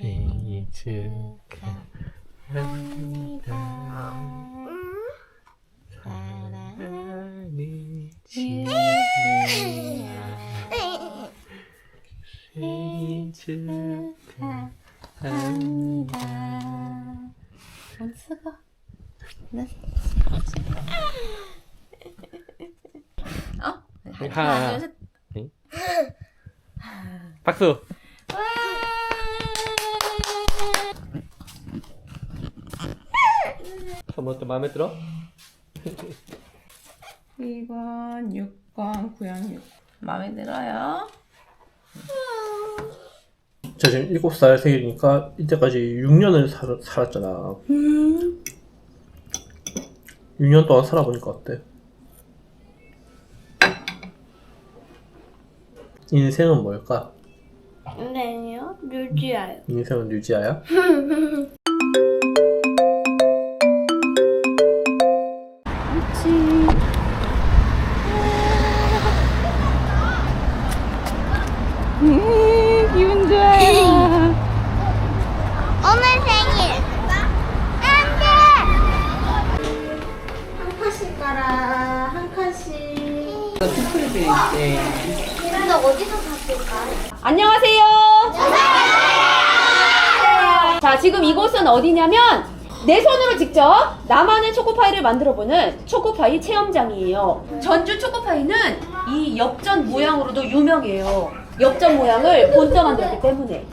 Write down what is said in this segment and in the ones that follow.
생일 축하합니다. 사랑하는 지우야 생일 축하합니다. 원수가 네. 어? 하나, 둘, 셋. 박수. 선물 때 마음에 들어? 이번 6번 구양 6 마음에 들어요? 저 지금 7살 생일이니까 이때까지 6년을 살, 살았잖아. 6년 동안 살아보니까 어때? 인생은 뭘까? 네요, 유지아요. 인생은 유지아야? 음, 기분 좋아요. 오늘 생일. 안 돼! 한 칸씩 가라, 한 칸씩. 투표도 있대. 근데 어디서 샀을까? 안녕하세요. 자, 지금 이곳은 어디냐면 내 손으로 직접 나만의 초코파이를 만들어보는 초코파이 체험장이에요. 전주 초코파이는 이 엽전 모양으로도 유명해요. 엽전 모양을 본떠 만들었기 때문에.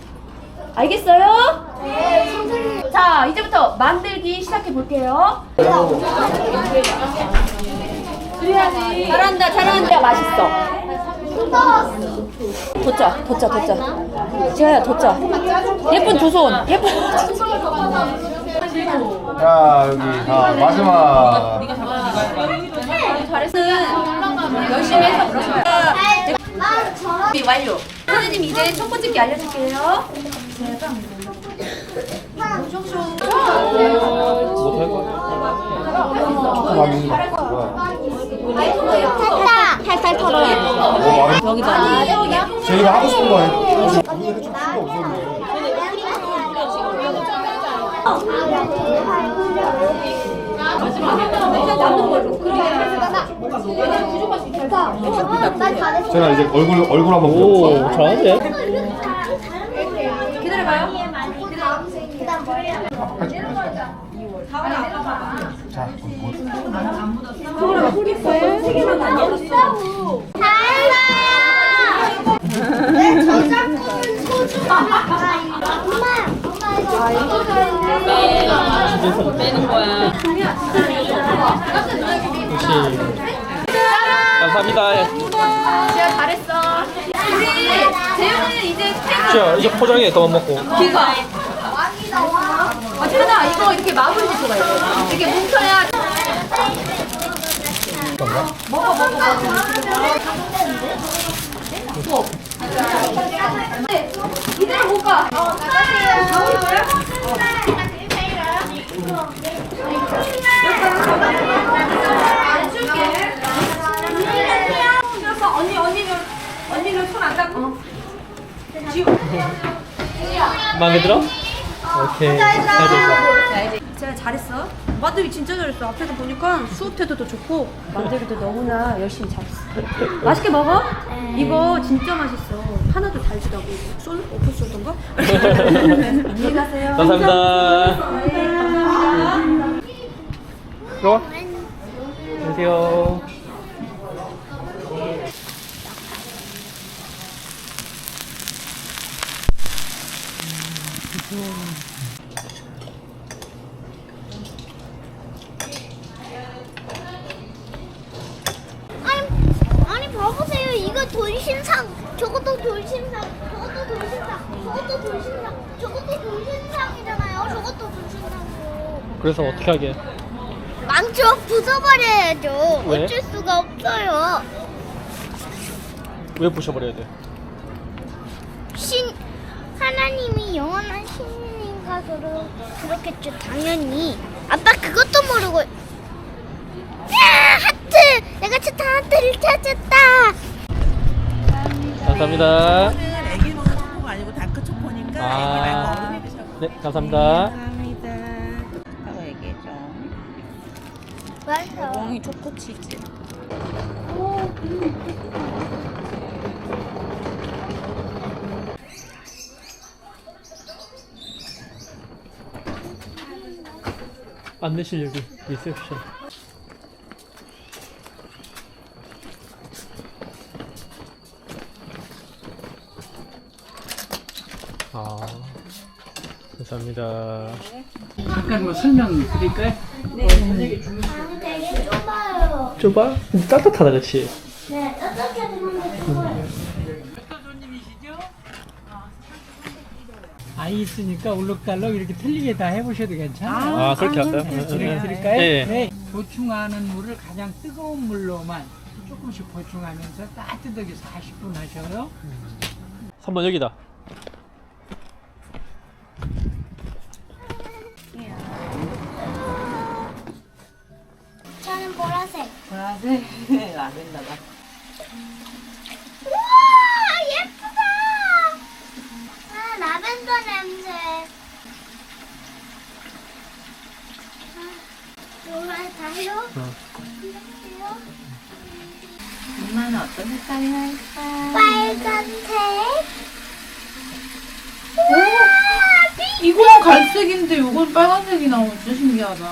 알겠어요? 네, 선생님. 자, 이제부터 만들기 시작해 볼게요. 그래야지. 잘한다, 잘한다. 맛있어. 돋자, 돋자, 돋자. 지아야, 돋자. 예쁜 두 손. 예쁜. 자 여기 다 마지막 잘했어. 열심히 해서 그런 거야. 준비 완료. 선생님 이제 첫 번째 게 알려줄게요. 못할 거야? 됐다. 살살 털어요. 여기다. 저희가 하고 싶은 거 해. 우리 해줄 수가 없었네. 제가 이제 얼굴 얼굴 한번 오, 보여볼게요. 잘하는데? 기다려봐요. 머리. 자 뭐, 달라. 내 저작권은 소중하다. 엄마, 엄마 이거 빼는 거야. 역시. 감사합니다. 지아 잘했어. 우리 재영이는 이제 자, 이제 포장해, 그만 먹고. 기가. 아, 태연아 이거 이렇게 마무리 짓고 가야 돼. 이렇게 뭉쳐야. 먹어 먹어 먹어. 네, 이대로 못 가. 안 줄게. 그래서 언니 언니는 언니는 손 안 닦고. 마음에 들어? 오케이. 잘 됐어. 제가 잘했어. 만들기 진짜 잘했어. 앞에서 보니까 수업 태도도 좋고 만들기도 너무나 열심히 잘했어. 맛있게 먹어? 이거 진짜 맛있어. 하나도 달지도 않고 솔 오프 솔던가? 안녕히 가세요. 감사합니다. 네, 감사합니다. 들어와. 안녕하세요. 아니, 아니 봐보세요. 이거 돌신상, 저것도 돌신상, 저것도 돌신상, 저것도 돌신상, 저것도 돌신상이잖아요. 저것도 돌신상이고. 그래서 어떻게 하게? 망쳐 부숴버려야죠. 왜? 어쩔 수가 없어요. 왜 부셔버려야 돼? 신 하나님이 영원한 신인가 그러 그렇겠죠. 당연히. 아빠 그것도 모르고. 야 하트! 내가 찾던 하트를 찾았다. 감사합니다. 애기 먹는 초코가 아니고 다크 초코니까 아. 애기 말고 어른이 네, 감사합니다. 감사합니다. 하고 얘기해줘. 맞아. 멍이 초코 치즈. 안내실 여기 리셉션. 아, 감사합니다. 잠깐 뭐 설명 드릴까요? 되게 좁아요. 좁아? 근데 따뜻하다, 그치? 네, 어떻게 되는데 좁아요. 아이 있으니까 울럭달럭 이렇게 틀리게 다 해보셔도 괜찮아요. 아, 그렇게 할까요? 진행해 드릴까요? 네. 네. 보충하는 물을 가장 뜨거운 물로만 조금씩 보충하면서 따뜻하게 40분 하셔요. 3번 여기다. 저는 보라색. 보라색 라벤더다. 아, 라벤더 냄새. 아? 이렇게요? 엄마는 어떤 색깔이 할까? 빨간색. 우와, 피- 이건 갈색인데 이건 빨간색이 나오면 진짜 신기하다.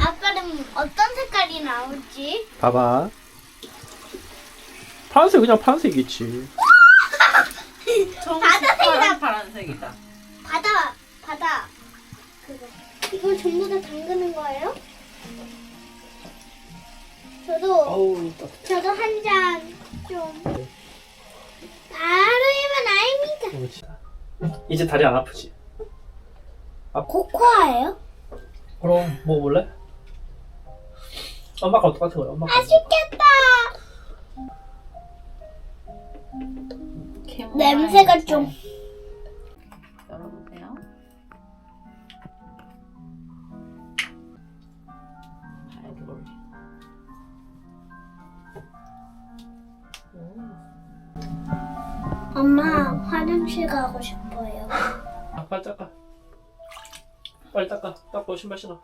아빠는 어떤 색깔이 나올지? 봐봐. 파란색 그냥 파란색이지. 바다색 이다. 파란색이다. 바다, 바다. 그거. 이걸 전부 다 담그는 거예요? 저도, 어우, 저도 한 잔 좀. 바로 이면 아닙니다. 그렇지. 이제 다리 안 아프지? 코코아예요? 그럼 먹어볼래? 엄마가 똑같은 거야. 엄마가. 맛있겠다. 냄새가 좀. 엄마, 화장실 가고 싶어요. 아, 빨리 닦아. 빨리 닦아. 닦고 신발 신어.